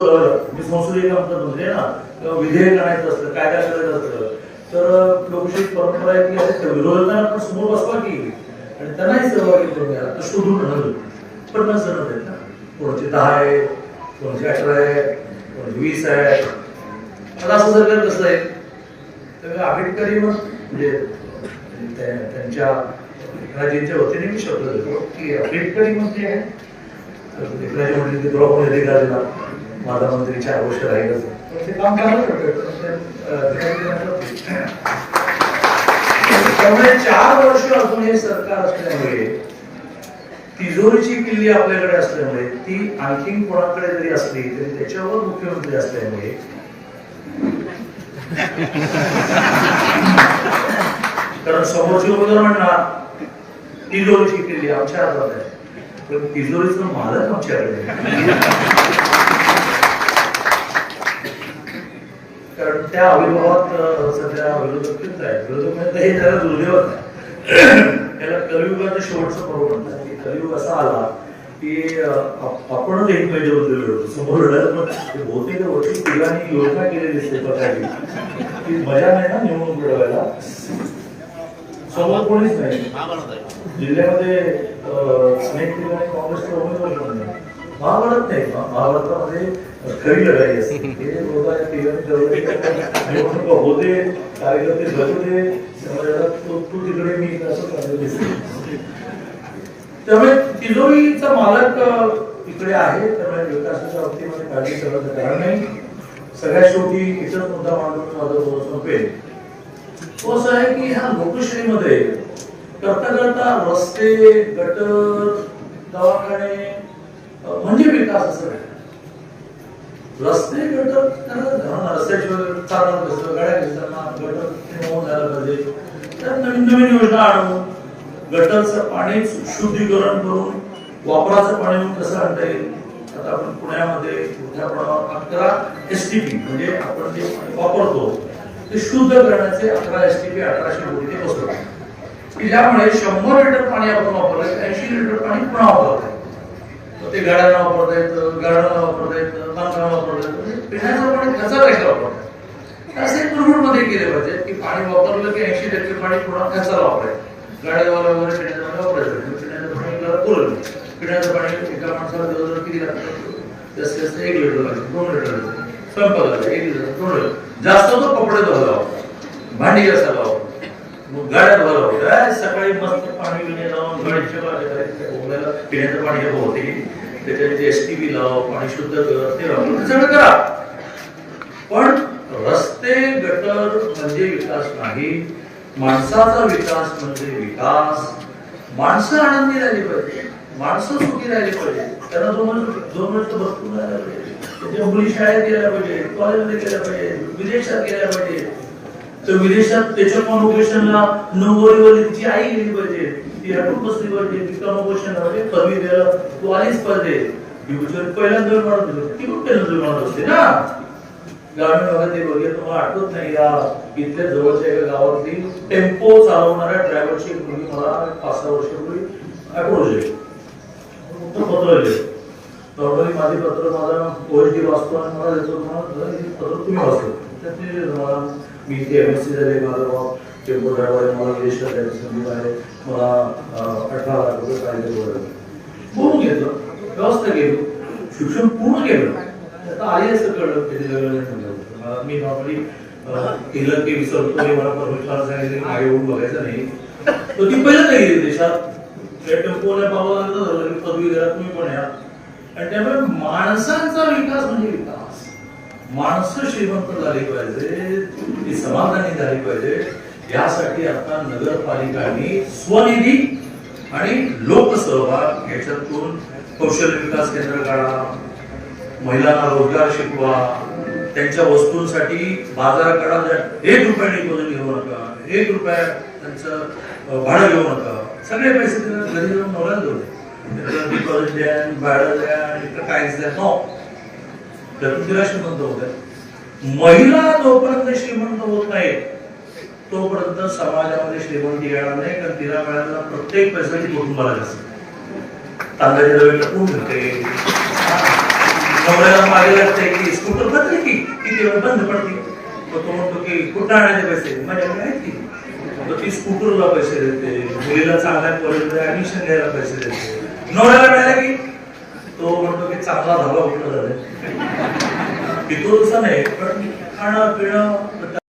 मी संसदीय कामकाज मंत्री ना किंवा विधेयक आणायचं असलं कायदा करायचं असलं तर लोकशाही परंपरा आहे की अरे विरोधकांना आपण समोर बसवा की आणि त्यांनाही सहभागी करून घ्या तर शोधून राहिलो पन्नास जण आहेत ना. कोणाचे दहा आहे कोणाचे अठरा आहे कोणाचे वीस आहे आता असं सरकार कसं आहे? तर आंबेडकरी मग म्हणजे त्यांच्या राजेंच्या वतीने मी शब्द देतो की आंबेडकरी मग मंत्री आहे तर एकनाथजी म्हटले की तुला कोणी अधिकार दिला माझा मंत्रीच्या चार राहीलच ते म्हणजे काम चांगलं म्हणजे, त्यामुळे चार वर्ष अजून हे सरकार असल्यामुळे तिजोरीची किल्ली आपल्याकडे असल्यामुळे ती आणखीन कोणाकडे जरी असली तरी त्याच्यावर मुख्यमंत्री असल्यामुळे कारण समोरचे उमेदवार म्हणणार तिजोरीची किल्ली आमच्या हातात आहे. पण तिजोरीचं मालक आमच्याकडे कारण त्या अविर्भावात सध्या विरोधक फिरत आहेत विरोधक म्हणजे हे त्याला दुर्दैवत आहे. त्याला कलियुगाचं शेवटचं पर्व म्हणतात. की कलियुग असा आला की अं, आप- आपणच एकमेकांच्या होतो समोर लढत पण ते बहुतेक वर्षी पिढ्यांनी योजना केलेली दिसते प्रकारे. की मजा नाही ना निवडणूक लढवायला समोर कोणीच नाही. जिल्ह्यामध्ये अनेक ठिकाणी काँग्रेसचे उमेदवार नाही. महाभारत नाही. महाभारतामध्ये खरी लढाई असते. होते कार्यकर्ते घडवले तू तिकडे मी असं त्यामुळे तिजोरीचा मालक इकडे आहे. त्यामुळे विकासाच्या बाबतीमध्ये काळजी करायचं कारण नाही. सगळ्यात शेवटी एकच मुद्दा मांडून माझा बोलणं संपेल. तो असं आहे की ह्या लोकशाहीमध्ये करता करता रस्ते गटर दवाखाने म्हणजे विकास असं आहे रस्ते गटर कारण चालत रस्त्याशिवाय चालणार कसं गाड्या घेताना गटर ते मऊ झालं पाहिजे. तर नवीन नवीन योजना आणून गटरचं पाणी शुद्धीकरण करून वापराचं पाणी म्हणून कसं आणता येईल? आता आपण पुण्यामध्ये मोठ्या प्रमाणावर अकरा एस टी पी म्हणजे आपण जे पाणी वापरतो ते शुद्ध करण्याचे अकरा एस टी पी अठराशे कोटी ते बसतो की ज्यामुळे शंभर लिटर पाणी आपण वापरलं ऐंशी लिटर पाणी पुन्हा वापरतो ते गाड्यांना वापरता येतं गाड्यांना वापरता येतं बांधकामाला वापरता येतं. म्हणजे पिण्याचं पाणी खचा कशाला वापरतात. असे मध्ये केले पाहिजे की पाणी वापरलं की ऐंशी टक्के पाणी पुन्हा खचाला वापरायचं. गाड्याला वगैरे पिण्याचं पाणी वापरायचं पिण्याचं पाणी पुरलं पिण्याचं पाणी एका माणसाला जवळजवळ किती लागतं जास्तीत जास्त एक लिटर लागतं दोन लिटर लागतं एक लिटर दोन लिटर. जास्त तो कपडे धुवायला वापरतात भांडी घासायला वापरतात मग गाड्या धुवायला सकाळी मस्त पाणी पिणे जाऊन गाडीच्या बाजूला पिण्याचं पाणी हे होते त्याच्यात एस टी बी लाव पाणी शुद्ध कर ते वापर सगळं करा. पण रस्ते गटर म्हणजे विकास नाही. माणसाचा विकास म्हणजे विकास. माणसं आनंदी राहिली पाहिजे. माणसं सुखी राहिली पाहिजे. त्यांना दोन दोन मिनिट भरपूर राहिला पाहिजे मुली शाळेत गेल्या पाहिजे कॉलेजमध्ये गेल्या पाहिजे विदेशात गेल्या पाहिजे. तर विदेशात त्याच्या कॉन्व्होकेशनला नऊवारीवर तिची आई गेली पाहिजे ती हटून बसली पाहिजे ती कॉन्व्होकेशन पदवी द्यायला तू आलीच पाहिजे ही पहिल्यांदा म्हणत होते ती पण पहिल्यांदा म्हणत असते ना? ग्रामीण भागात ते बघितलं तुम्हाला आठवत नाही या इथल्या जवळच्या एका गावातली टेम्पो चालवणाऱ्या ड्रायव्हरची एक मुलगी मला पाच सहा वर्षापूर्वी अप्रोच आहे उत्तर पत्र लिहिले. नॉर्मली माझे पत्र माझा ओएसडी वाचतो आणि मला देतो. तुम्हाला पत्र तुम्ही वाचलं. त्यात ते मी इथे एम एस सी झाले माझं टेम्पो ड्रायव्हर आहे मला विदेशात जायची संधी आहे. मला अठरा लाख रुपये पाहिजे वगैरे बोलून घेतलं व्यवस्था केलं. शिक्षण पूर्ण केलं. आता आली असं कळलं त्याच्या लग्न नाही मला मी नॉर्मली केलं की विसरतो हे मला परमेश्वर सांगितलं की मागे येऊन बघायचं नाही. तर ती पहिल्यांदा गेली देशात. त्या टेम्पोने पावलं झालं पदवी घरात तुम्ही पण या. आणि त्यामुळे माणसांचा विकास म्हणजे विकास. माणसं श्रीमंत झाली पाहिजे ती समाधानी झाली पाहिजे यासाठी आता नगरपालिकांनी स्वनिधी आणि लोकसहभाग याच्यातून कौशल्य विकास केंद्र काढा महिलांना रोजगार शिकवा त्यांच्या वस्तूंसाठी बाजार काढा एक रुपया डिपॉझिट घेऊ नका एक रुपया त्यांचं भाडं घेऊ नका. सगळे पैसे त्यांना घरी जाऊन नवऱ्याला देऊ. द्या डिपॉझिट द्या भाडं द्या आणि काहीच द्या. नो त्यातून तिला श्रीमंत होत आहे महिला जोपर्यंत श्रीमंत होत नाही तोपर्यंत समाजामध्ये श्रीमंत येणार नाही कारण तिला मिळालेला प्रत्येक पैशाची कुटुंबाला जास्त. तांदळाच्या डब्याला कोण घेते. नवऱ्याला मागे लागते की स्कूटर बंद की किती वेळ बंद पडते. मग तो म्हणतो की कुठं आणायचे पैसे? माझ्याकडे आहेत की. मग ती स्कूटरला पैसे देते. मुलीला चांगल्या कॉलेजमध्ये ऍडमिशन घ्यायला पैसे देते. नवऱ्याला मिळाला की तो म्हणतो चांगला धाबा कुठं झाला की नाही पण खाणं पिणं